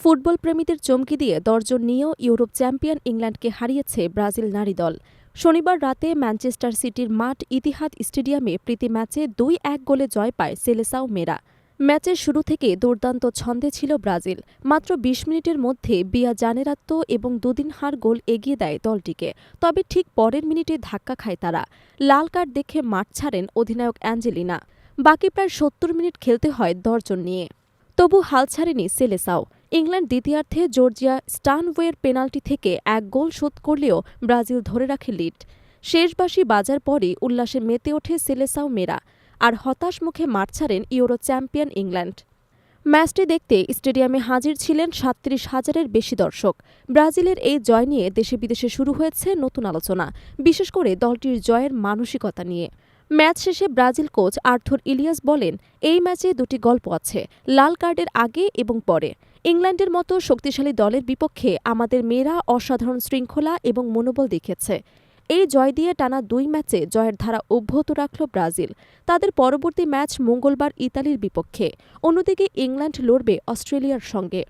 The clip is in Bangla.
ফুটবল প্রেমীদের চমকে দিয়ে দর্জন নিয়েও ইউরোপ চ্যাম্পিয়ন ইংল্যান্ডকে হারিয়েছে ব্রাজিল নারী দল। শনিবার রাতে ম্যানচেস্টার সিটির মাঠ ইতিহাদ স্টেডিয়ামে প্রীতি ম্যাচে দুই এক গোলে জয় পায় সেলেসাও মেরা ম্যাচের শুরু থেকে দুর্দান্ত ছন্দে ছিল ব্রাজিল। মাত্র ২০ মিনিটের মধ্যে বিয়া জানেরাত্ম এবং দুদিন হার গোল এগিয়ে দেয় দলটিকে। তবে ঠিক পরের মিনিটে ধাক্কা খায় তারা। লাল কার্ড দেখে মাঠ ছাড়েন অধিনায়ক অ্যাঞ্জেলিনা। বাকি প্রায় সত্তর মিনিট খেলতে হয় দর্জন নিয়ে। তবু হাল ছাড়েনি সেলেসাও। ইংল্যান্ড দ্বিতীয়ার্ধে জর্জিয়া স্টানওয়ের পেনাল্টি থেকে এক গোল শোধ করলেও ব্রাজিল ধরে রাখে লিড। শেষবাসী বাজার পরই উল্লাসে মেতে ওঠে সেলেসাও মেরা আর হতাশ মুখে মাঠ ছাড়েন ইউরো চ্যাম্পিয়ন ইংল্যান্ড। ম্যাচটি দেখতে স্টেডিয়ামে হাজির ছিলেন সাতত্রিশ হাজারের বেশি দর্শক। ব্রাজিলের এই জয় নিয়ে দেশে বিদেশে শুরু হয়েছে নতুন আলোচনা, বিশেষ করে দলটির জয়ের মানসিকতা নিয়ে। ম্যাচ শেষে ব্রাজিল কোচ আর্থুর ইলিয়াস বলেন, এই ম্যাচে দুটি গল্প আছে, লাল কার্ডের আগে এবং পরে। ইংল্যান্ডের মতো শক্তিশালী দলের বিপক্ষে আমাদের মেয়েরা অসাধারণ শৃঙ্খলা এবং মনোবল দেখিয়েছে এই জয় দিয়ে টানা দুই ম্যাচে জয়ের ধারা অব্যাহত রাখল ব্রাজিল। তাদের পরবর্তী ম্যাচ মঙ্গলবার ইতালির বিপক্ষে। অন্যদিকে ইংল্যান্ড লড়বে অস্ট্রেলিয়ার সঙ্গে।